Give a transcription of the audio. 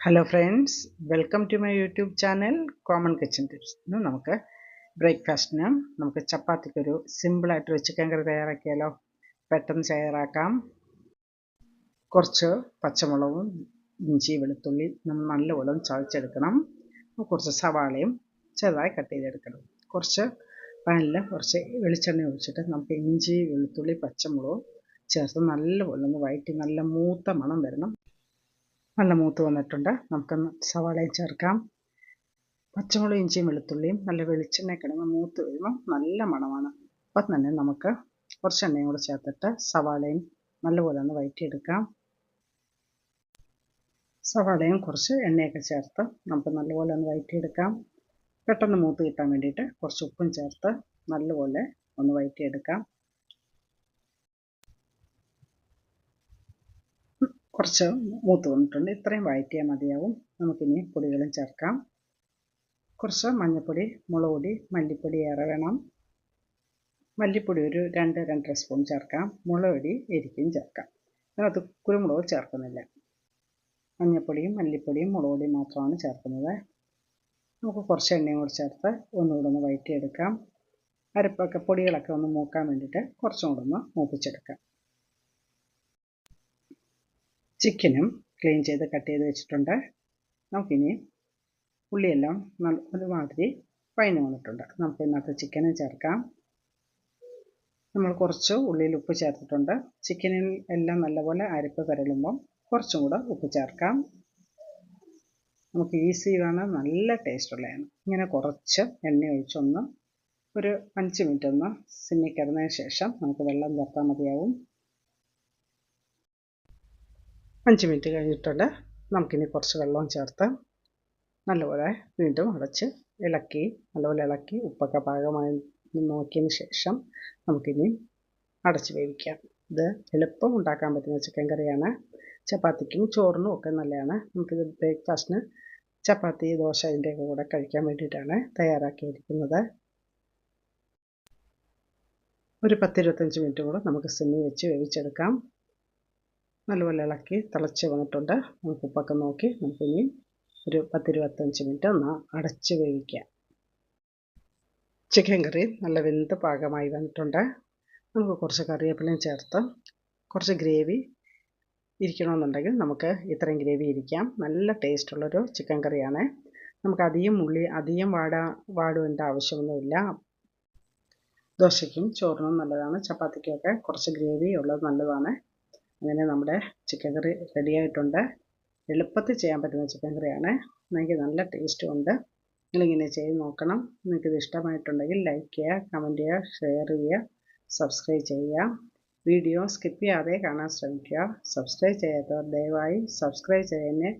Hello friends welcome to my YouTube channel common kitchen tips ഇന്ന് നമുക്ക് ബ്രേക്ക്ഫാസ്റ്റിന് നമുക്ക് ചപ്പാത്തിക്കൊരു സിമ്പിളായിട്ടൊരു ചിക്കൻ കറി തയ്യാറാക്കിയാലോ? പെട്ടെന്ന് തയ്യാറാക്കാം. കുറച്ച് പച്ചമുളകും ഇഞ്ചി വെളുത്തുള്ളി നമ്മൾ നല്ലപോലെ ചതച്ചെടുക്കണം. കുറച്ച് സവാളയും ചെറുതായി കട്ട് ചെയ്തെടുക്കണം. കുറച്ച് പാനിൽ കുറച്ച് വെളിച്ചെണ്ണ ഒഴിച്ചിട്ട് നമുക്ക് ഇഞ്ചി വെളുത്തുള്ളി പച്ചമുളകും ചേർത്ത് നല്ലപോലെ ഒന്ന് വഴറ്റി നല്ല മൂത്ത മണം വരണം. നല്ല മൂത്ത് വന്നിട്ടുണ്ട്. നമുക്കൊന്ന് സവാളയും ചേർക്കാം. പച്ചമുളക് ഇഞ്ചിയും വെളുത്തുള്ളിയും നല്ല വെളിച്ചെണ്ണ കിടന്ന് മൂത്ത് വരുമ്പോൾ നല്ല മണമാണ്. അപ്പം തന്നെ നമുക്ക് കുറച്ച് എണ്ണയും കൂടെ ചേർത്തിട്ട് സവാളയും നല്ലപോലെ ഒന്ന് വയറ്റിയെടുക്കാം. സവാളയും കുറച്ച് എണ്ണയൊക്കെ ചേർത്ത് നമുക്ക് നല്ലപോലെ ഒന്ന് വയറ്റിയെടുക്കാം. പെട്ടെന്ന് മൂത്ത് കിട്ടാൻ വേണ്ടിയിട്ട് കുറച്ച് ഉപ്പും ചേർത്ത് നല്ലപോലെ ഒന്ന് വഴറ്റിയെടുക്കാം കുറച്ച് മൂത്ത് വന്നിട്ടുണ്ട്. ഇത്രയും വഴറ്റിയാൽ മതിയാവും. നമുക്കിനി പൊടികളും ചേർക്കാം. കുറച്ച് മഞ്ഞൾപ്പൊടി മുളക് പൊടി മല്ലിപ്പൊടി ഏറെ വേണം. മല്ലിപ്പൊടി ഒരു രണ്ട് രണ്ടര സ്പൂൺ ചേർക്കാം. മുളക് പൊടി എരിക്കും ചേർക്കാം. അതിനകത്ത് കുരുമുളക് ചേർക്കുന്നില്ല. മഞ്ഞൾപ്പൊടിയും മല്ലിപ്പൊടിയും മുളക് പൊടിയും മാത്രമാണ് ചേർക്കുന്നത്. നമുക്ക് കുറച്ച് എണ്ണയും കൂടി ചേർത്ത് ഒന്നുകൂടെ ഒന്ന് വഴറ്റിയെടുക്കാം. അരപ്പൊക്കെ പൊടികളൊക്കെ ഒന്ന് മൂക്കാൻ വേണ്ടിയിട്ട് കുറച്ചും കൂടെ ഒന്ന് മൂപ്പിച്ചെടുക്കാം. ചിക്കനും ക്ലീൻ ചെയ്ത് കട്ട് ചെയ്ത് വെച്ചിട്ടുണ്ട്. നമുക്കിനി ഉള്ളിയെല്ലാം നല്ല ഒരുമാതിരി വഴഞ്ഞു വന്നിട്ടുണ്ട്. നമുക്ക് ഇന്നത്തെ ചിക്കനും ചേർക്കാം. നമ്മൾ കുറച്ച് ഉള്ളിയിൽ ഉപ്പ് ചേർത്തിട്ടുണ്ട്. ചിക്കനിൽ എല്ലാം നല്ലപോലെ അരിപ്പ് കരളുമ്പം കുറച്ചും കൂടെ ഉപ്പ് ചേർക്കാം. നമുക്ക് ഈസിയാണ് നല്ല ടേസ്റ്റുള്ളതാണ് ഇങ്ങനെ കുറച്ച് എണ്ണ ഒഴിച്ചൊന്ന് ഒരു അഞ്ച് മിനിറ്റ് ഒന്ന് സിമ്മിക്കിടന്നതിന് ശേഷം നമുക്ക് വെള്ളം ചേർത്താൽ മതിയാവും. അഞ്ച് മിനിറ്റ് കഴിഞ്ഞിട്ടുണ്ട്. നമുക്കിനി കുറച്ച് വെള്ളം ചേർത്ത് നല്ലപോലെ വീണ്ടും അടച്ച് ഇളക്കി നല്ലപോലെ ഇളക്കി ഉപ്പൊക്കെ പാകമായി നോക്കിയതിന് ശേഷം നമുക്കിനി അടച്ച് വേവിക്കാം. ഇത് എളുപ്പം ഉണ്ടാക്കാൻ പറ്റുന്ന ചിക്കൻ കറിയാണ്. ചപ്പാത്തിക്കും ചോറിനും ഒക്കെ നല്ലതാണ്. നമുക്കിത് ബ്രേക്ക്ഫാസ്റ്റിന് ചപ്പാത്തി ദോശ ഇതിന്റെ കൂടെ കഴിക്കാൻ വേണ്ടിയിട്ടാണ് തയ്യാറാക്കിയിരിക്കുന്നത്. ഒരു പത്തിരുപത്തഞ്ച് മിനിറ്റ് കൂടെ നമുക്ക് സിമ്മി വെച്ച് വേവിച്ചെടുക്കാം. നല്ലപോലെ ഇളക്കി തിളച്ച് വന്നിട്ടുണ്ട്. നമുക്ക് ഉപ്പൊക്കെ നോക്കി നമുക്കിനി ഒരു പത്തിരുപത്തഞ്ച് മിനിറ്റ് ഒന്ന് അടച്ച് വേവിക്കാം. ചിക്കൻ കറി നല്ല വെന്ത് പാകമായി വന്നിട്ടുണ്ട്. നമുക്ക് കുറച്ച് കറിവേപ്പിലയും ചേർത്ത് കുറച്ച് ഗ്രേവി ഇരിക്കണമെന്നുണ്ടെങ്കിൽ നമുക്ക് ഇത്രയും ഗ്രേവി ഇരിക്കാം. നല്ല ടേസ്റ്റുള്ളൊരു ചിക്കൻ കറിയാണ് നമുക്ക് അധികം ഉള്ളി അധികം വാടാ വാടുവേണ്ട ആവശ്യമൊന്നുമില്ല. ദോശയ്ക്കും ചോറിനും നല്ലതാണ്. ചപ്പാത്തിക്കൊക്കെ കുറച്ച് ഗ്രേവി ഉള്ളത് നല്ലതാണ്. അങ്ങനെ നമ്മുടെ ചിക്കൻ കറി റെഡി ആയിട്ടുണ്ട്. എളുപ്പത്തിൽ ചെയ്യാൻ പറ്റുന്ന ചിക്കൻ കറിയാണ് എനിക്ക് നല്ല ടേസ്റ്റും ഉണ്ട്. നിങ്ങളിങ്ങനെ ചെയ്ത് നോക്കണം. നിങ്ങൾക്കിത് ഇഷ്ടമായിട്ടുണ്ടെങ്കിൽ ലൈക്ക് ചെയ്യുക കമന്റ് ചെയ്യുക ഷെയർ ചെയ്യുക സബ്സ്ക്രൈബ് ചെയ്യുക. വീഡിയോ സ്കിപ്പ് ചെയ്യാതെ കാണാൻ ശ്രമിക്കുക. സബ്സ്ക്രൈബ് ചെയ്യാത്തവർ ദയവായി സബ്സ്ക്രൈബ് ചെയ്യുന്നതിന്